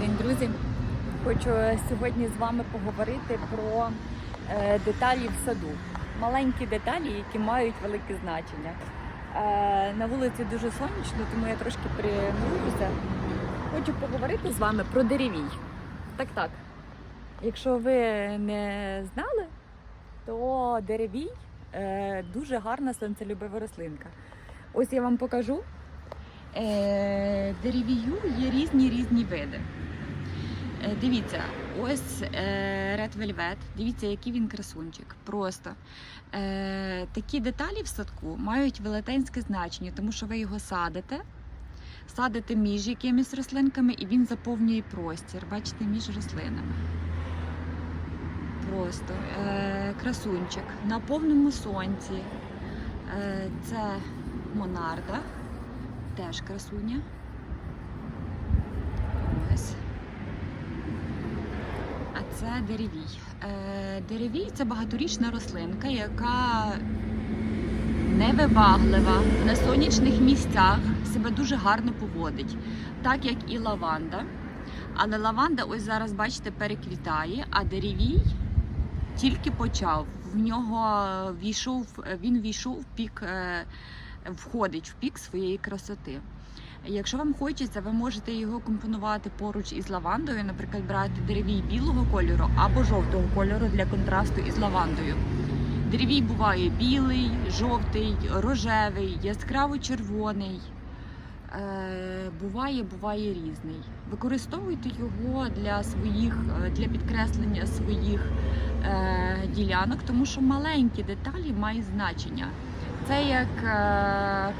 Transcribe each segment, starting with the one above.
день, друзі. Хочу сьогодні з вами поговорити про е, деталі в саду. Маленькі деталі, які мають велике значення. Е, на вулиці дуже сонячно, тому я трошки примирюся. Хочу поговорити з вами про деревій. Так, так. Якщо ви не знали, то деревій е, дуже гарна сонцелюбива рослинка. Ось я вам покажу. Е, деревію є різні різні види. Е, Дивіться, ось е, Red Velvet, дивіться, який він красунчик. Просто е, такі деталі в садку мають велетенське значення, тому що ви його садите, садите між якимись рослинками, і він заповнює простір. Бачите, між рослинами. Просто е, красунчик на повному сонці. Е, це Монарда, теж красуня. Ось. А це деревій. Е, деревій це багаторічна рослинка, яка невибаглива на сонячних місцях себе дуже гарно поводить, так як і лаванда. Але лаванда, ось зараз, бачите, переквітає, а деревій тільки почав. В нього війшов, він війшов в пік, е, входить в пік своєї красоти. Якщо вам хочеться, ви можете його компонувати поруч із лавандою, наприклад, брати деревій білого кольору або жовтого кольору для контрасту із лавандою. Деревій буває білий, жовтий, рожевий, яскраво червоний. Е, буває, буває різний. Використовуйте його для своїх, е, для підкреслення своїх е, ділянок, тому що маленькі деталі мають значення. Це як, е,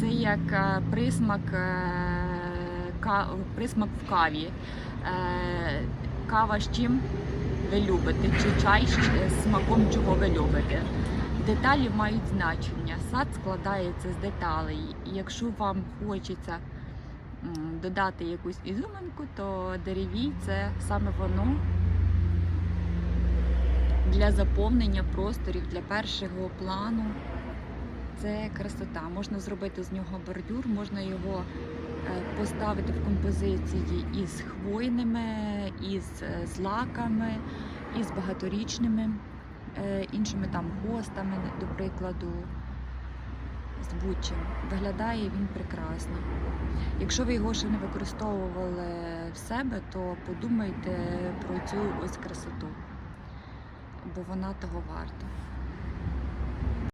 це як е, присмак, е, присмак в каві. Е, Кава з чим ви любите, чи чай з смаком чого ви любите. Деталі мають значення. Сад складається з деталей. Якщо вам хочеться додати якусь ізюминку, то деревій це саме воно для заповнення просторів, для першого плану. Це красота. Можна зробити з нього бордюр, можна його е, поставити в композиції із хвойними, із е, злаками, із багаторічними е, іншими там гостами, до прикладу, з будь-чим. Виглядає він прекрасно. Якщо ви його ще не використовували в себе, то подумайте про цю ось красоту, бо вона того варта.